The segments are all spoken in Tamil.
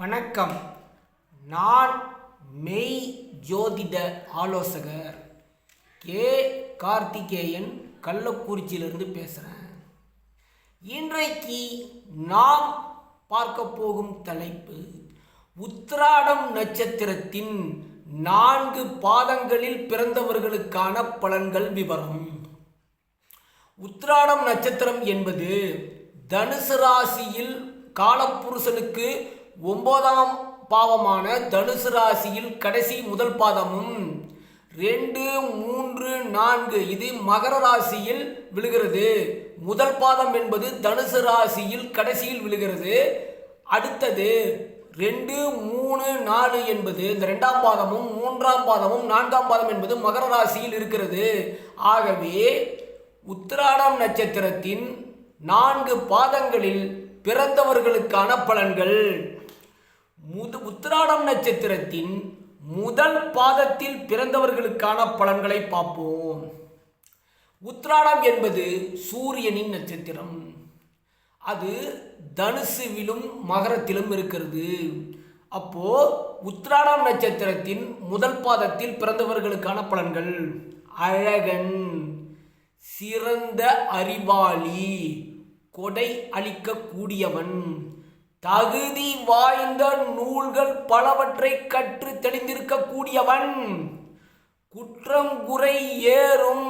வணக்கம். நான் மெய் ஜோதிட ஆலோசகர் கே. கார்த்திகேயன் கள்ளக்குறிச்சியிலிருந்து பேசுகிறேன் இன்றைக்கு நாம் பார்க்க போகும் தலைப்பு உத்திராடம் நட்சத்திரத்தின் நான்கு பாதங்களில் பிறந்தவர்களுக்கான பலன்கள் விவரம். உத்திராடம் நட்சத்திரம் என்பது தனுசு ராசியில் காலப்புருஷனுக்கு ஒன்பதாம் பாவமான தனுசு ராசியில் கடைசி முதல் பாதமும் ரெண்டு மூன்று நான்கு இது மகர ராசியில் விழுகிறது. முதல் பாதம் என்பது தனுசு ராசியில் கடைசியில் விழுகிறது. அடுத்தது ரெண்டு மூணு நாலு என்பது இந்த ரெண்டாம் பாதமும் மூன்றாம் பாதமும் நான்காம் பாதம் என்பது மகர ராசியில் இருக்கிறது. ஆகவே உத்திராடம் நட்சத்திரத்தின் நான்கு பாதங்களில் பிறந்தவர்களுக்கான பலன்கள். முது உத்திராடம் நட்சத்திரத்தின் முதல் பாதத்தில் பிறந்தவர்களுக்கான பலன்களை பார்ப்போம். உத்ராடம் என்பது சூரியனின் நட்சத்திரம். அது தனுசுவிலும் மகரத்திலும் இருக்கிறது. அப்போ உத்ராடம் நட்சத்திரத்தின் முதல் பாதத்தில் பிறந்தவர்களுக்கான பலன்கள். அழகன் சிறந்த அறிவாளி கொடை அளிக்கக்கூடியவன் தகுதி வாய்ந்த நூல்கள் பலவற்றை கற்று தெளிந்திருக்கக்கூடியவன் குற்றம் குறை ஏறும்.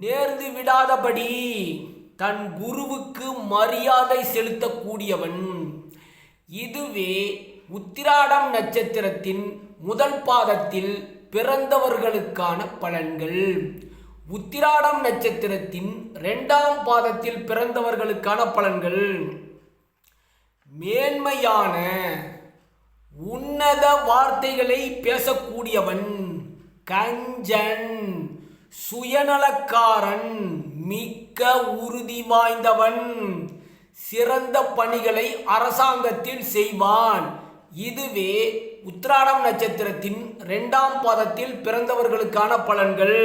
நேர்ந்து விடாதபடி தன் குருவுக்கு மரியாதை செலுத்தக்கூடியவன். இதுவே உத்திராடம் நட்சத்திரத்தின் முதல் பாதத்தில் பிறந்தவர்களுக்கான பலன்கள். உத்திராடம் நட்சத்திரத்தின் இரண்டாம் பாதத்தில் பிறந்தவர்களுக்கான பலன்கள். மேன்மையான உன்னத வார்த்தைகளை பேசக்கூடியவன் கஞ்சன் சுயநலக்காரன் மிக்க உறுதி வாய்ந்தவன் சிறந்த பணிகளை அரசாங்கத்தில் செய்வான். இதுவே உத்திராடம் நட்சத்திரத்தின் இரண்டாம் பாதத்தில் பிறந்தவர்களுக்கான பலன்கள்.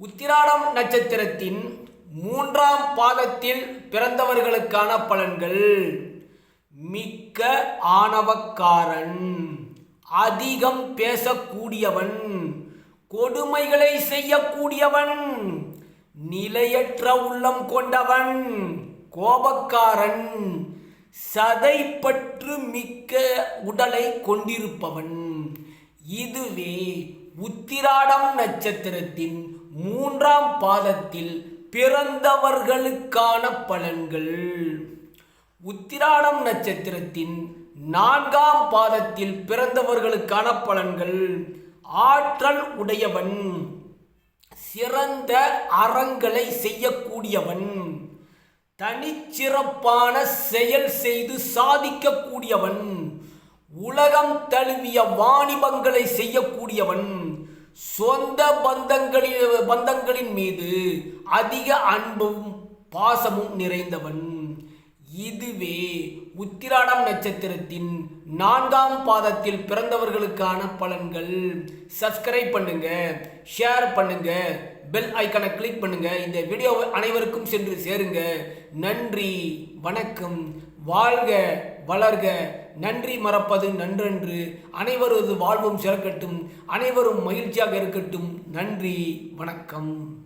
உத்திராடம் நட்சத்திரத்தின் மூன்றாம் பாதத்தில் பிறந்தவர்களுக்கான பலன்கள். மிக்க ஆணவக்காரன் அதிகம் பேசக்கூடியவன் கொடுமைகளை செய்யக்கூடியவன் நிலையற்ற உள்ளம் கொண்டவன் கோபக்காரன் சதைப்பற்று மிக்க உடலை கொண்டிருப்பவன். இதுவே உத்திராடம் நட்சத்திரத்தின் மூன்றாம் பாதத்தில் பிறந்தவர்களுக்கான பலன்கள். உத்திராடம் நட்சத்திரத்தின் நான்காம் பாதத்தில் பிறந்தவர்களுக்கான பலன்கள். ஆற்றல் உடையவன் சிறந்த அறங்களை செய்யக்கூடியவன் தனிச்சிறப்பான செயல் செய்து சாதிக்கக்கூடியவன் உலகம் தழுவிய வாணிபங்களை செய்யக்கூடியவன் சொந்த பந்தங்களில் பந்தங்களின் மீது அதிக அன்பும் பாசமும் நிறைந்தவன். இதுவே உத்திராடம் நட்சத்திரத்தின் நான்காம் பாதத்தில் பிறந்தவர்களுக்கான பலன்கள். சப்ஸ்கிரைப் பண்ணுங்க ஷேர் பண்ணுங்க பெல் ஐக்கனை கிளிக் பண்ணுங்க. இந்த வீடியோவை அனைவருக்கும் சென்று சேருங்க. நன்றி வணக்கம் வாழ்க வளர்க. நன்றி மறப்பது நன்றன்று. அனைவரது வாழ்வும் சிறக்கட்டும். அனைவரும் மகிழ்ச்சியாக இருக்கட்டும். நன்றி வணக்கம்.